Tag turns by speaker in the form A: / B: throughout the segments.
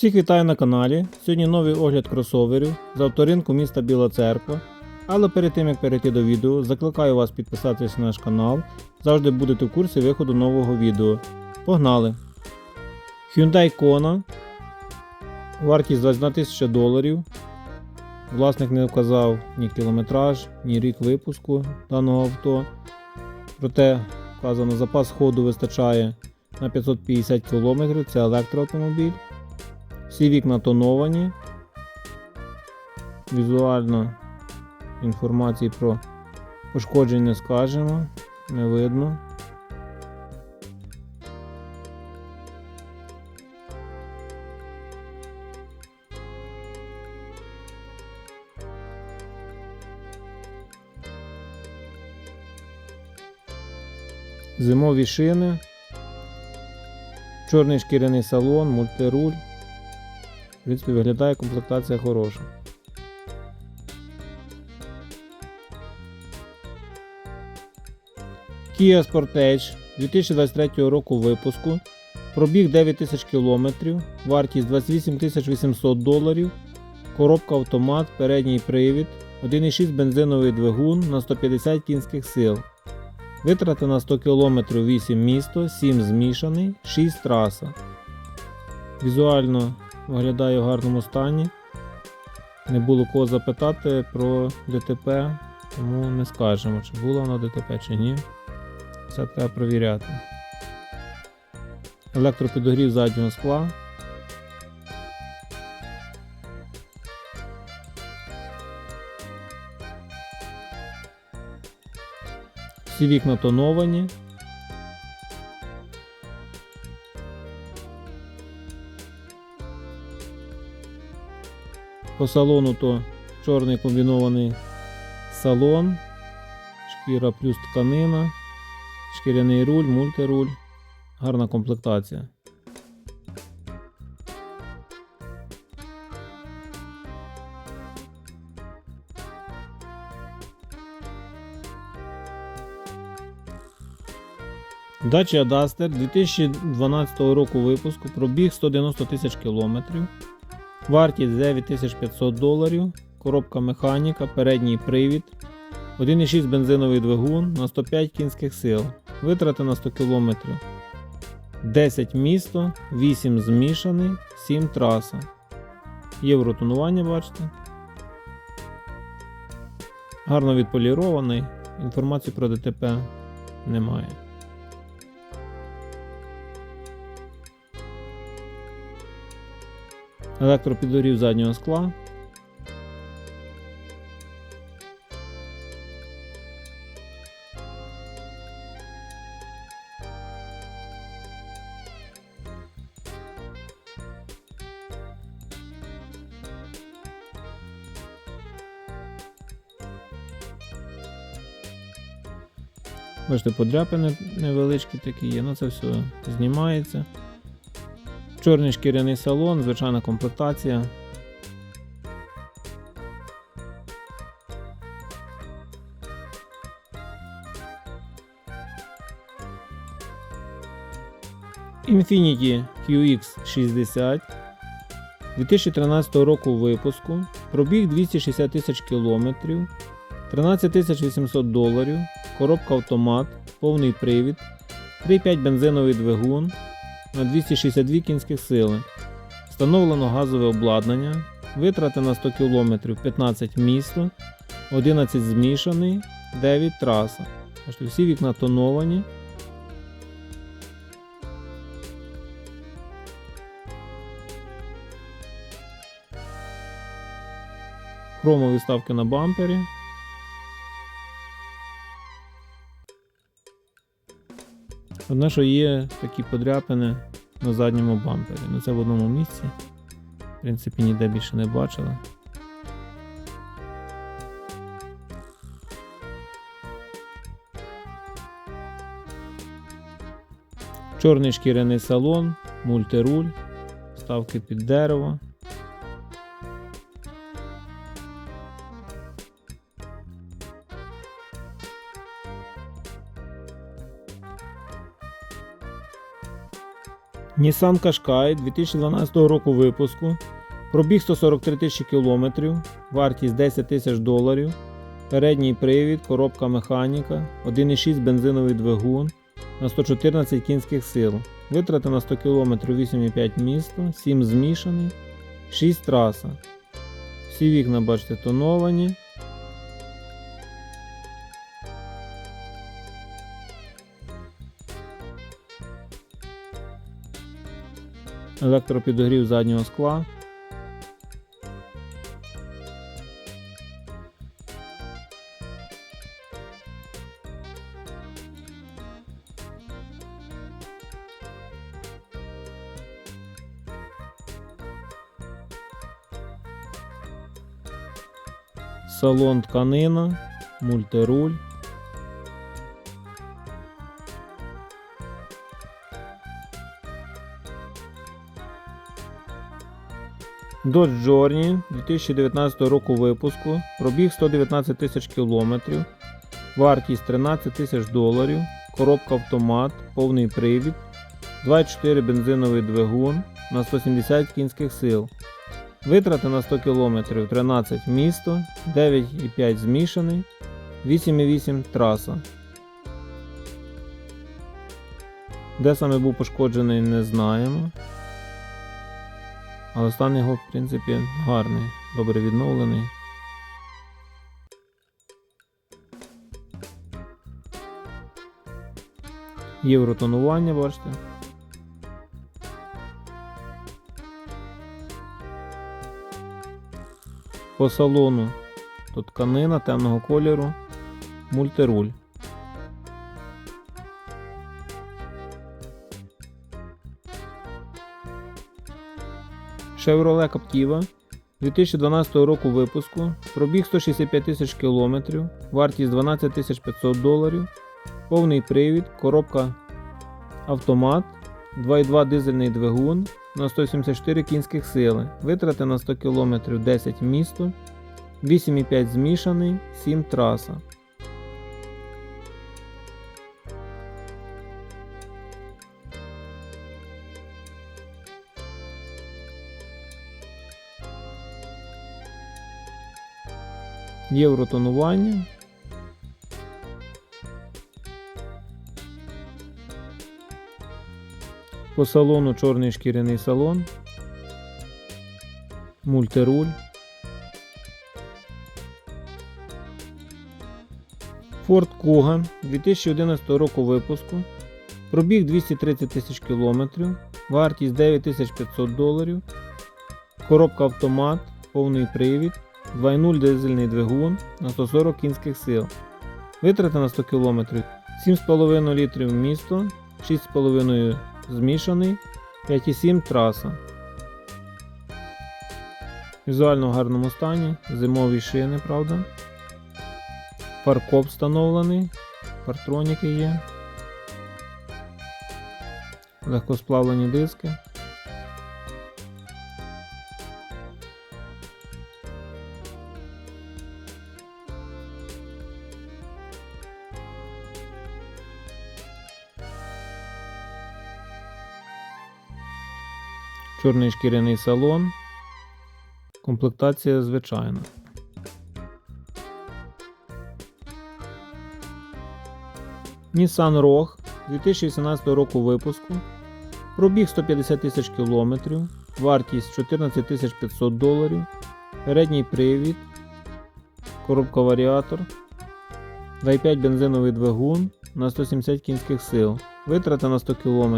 A: Всіх вітаю на каналі. Сьогодні новий огляд кросоверів з авторинку міста Біла Церква. Але перед тим як перейти до відео, закликаю вас підписатись на наш канал. Завжди будете в курсі виходу нового відео. Погнали! Hyundai Kona. Вартість 21 тисяча доларів. Власник не вказав ні кілометраж, ні рік випуску даного авто. Проте вказано, запас ходу вистачає на 550 км. Це електроавтомобіль. Всі вікна тоновані. Візуально інформації про пошкодження скажемо, не видно. Зимові шини, чорний шкіряний салон, мультируль. Принципі, виглядає комплектація хороша. Kia Sportage 2023 року випуску. Пробіг 9000 км, вартість 28 800 доларів, коробка автомат, передній привід, 1,6 бензиновий двигун на 150 кінських сил. Витрати на 100 км 8 місто, 7 змішаний, 6 траса. Візуально виглядає в гарному стані. Не було кого запитати про ДТП, тому не скажемо, чи було воно ДТП чи ні. Це треба провіряти. Електропідогрів заднього скла. Всі вікна тоновані. По салону то чорний комбінований салон, шкіра плюс тканина, шкіряний руль, мультируль, гарна комплектація. Dacia Duster 2012 року випуску, пробіг 190 тисяч кілометрів. Вартість 9500 доларів, коробка механіка, передній привід, 1,6 бензиновий двигун на 105 кінських сил, витрати на 100 км, 10 місто, 8 змішаний, 7 траса. Євротонування, бачите. Гарно відполірований, інформації про ДТП немає. Електропідорів заднього скла. Бачите, подряпини невеличкі такі є, ну це все знімається. Чорний шкіряний салон, звичайна комплектація. Infiniti QX60 2013 року випуску. Пробіг 260 тисяч кілометрів, 13 800 доларів, коробка автомат, повний привід, 3,5 бензиновий двигун на 262 кінських сили. Встановлено газове обладнання, витрати на 100 км 15 місто, 11 змішаний, 9 траса. Бачите, всі вікна тоновані. Хромові ставки на бампері. Одне, що є такі подряпини на задньому бампері. Ну це в одному місці. В принципі, ніде більше не бачили. Чорний шкіряний салон, мультируль, ставки під дерево. Nissan Qashqai 2012 року випуску. Пробіг 143 тисячі кілометрів, вартість 10 тисяч доларів. Передній привід, коробка механіка, 1,6 бензиновий двигун на 114 кінських сил. Витрати на 100 км 8,5 місто, 7 змішаний, 6 траса. Всі вікна, бачите, тоновані. Електропідогрів заднього скла. Салон тканина, мультируль. Dodge Journey 2019 року випуску, пробіг 119 тисяч кілометрів, вартість 13 тисяч доларів, коробка автомат, повний привід, 2,4 бензиновий двигун на 170 кінських сил. Витрати на 100 км 13 місто, 9,5 змішаний, 8,8 траса. Де саме був пошкоджений, не знаємо. Але стан його, в принципі, гарний, добре відновлений. Євротонування, бачите. По салону тут тканина темного кольору, мультируль. Chevrolet Captiva 2012 року випуску, пробіг 165 тисяч кілометрів, вартість 12 тисяч 500 доларів, повний привід, коробка автомат, 2,2 дизельний двигун на 174 кінських сили, витрати на 100 км 10 місто, 8,5 змішаний, 7 траса. Євротонування. По салону чорний шкіряний салон. Мультируль. Ford Kuga 2011 року випуску. Пробіг 230 тисяч кілометрів. Вартість 9500 доларів. Коробка автомат, повний привід. 2.0 дизельний двигун на 140 кінських сил. Витрати на 100 км 7,5 літрів місто, 6,5 змішаний, 5,7 траса. Візуально в гарному стані, зимові шини, правда. Фаркоп встановлений, партроніки є. Легкосплавлені диски. Чорний шкіряний салон. Комплектація звичайна. Nissan Rogue 2018 року випуску. Пробіг 150 тисяч кілометрів. Вартість 14 тисяч 500 доларів. Передній привід. Коробка варіатор. 2,5 бензиновий двигун на 170 кінських сил. Витрата на 100 км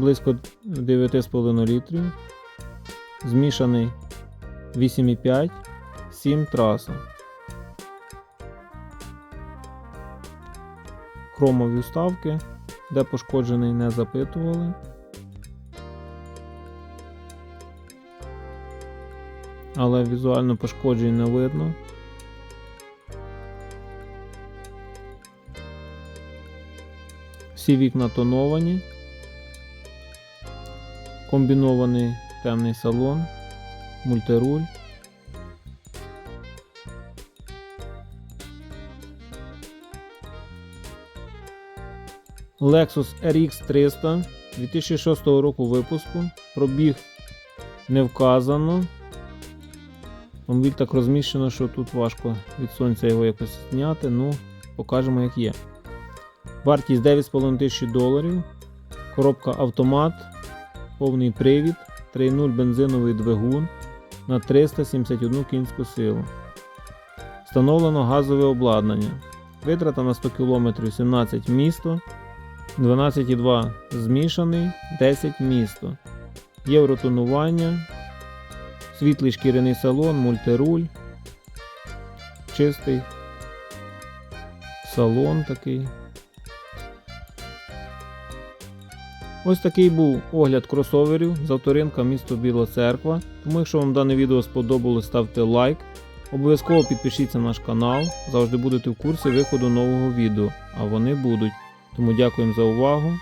A: близько 9,5 літрів. Змішаний 8,5, 7 траса. Хромові вставки, де пошкоджений не запитували. Але візуально пошкоджень не видно. Всі вікна тоновані. Комбінований темний салон, мультируль. Lexus RX 300 2006 року випуску. Пробіг не вказано. Автомобіль так розміщено, що тут важко від сонця його якось зняти. Ну, покажемо як є. Вартість 9,5 тисячі доларів. Коробка автомат, повний привід, 3.0 бензиновий двигун на 371 кінську силу. Встановлено газове обладнання. Витрата на 100 км 17 місто, 12,2 змішаний, 10 місто. Євротонування, світлий шкіряний салон, мультируль, чистий салон такий. Ось такий був огляд кросоверів з авторинка місто Біла Церква. Тому якщо вам дане відео сподобалось, ставте лайк. Обов'язково підпишіться на наш канал, завжди будете в курсі виходу нового відео, а вони будуть. Тому дякуємо за увагу.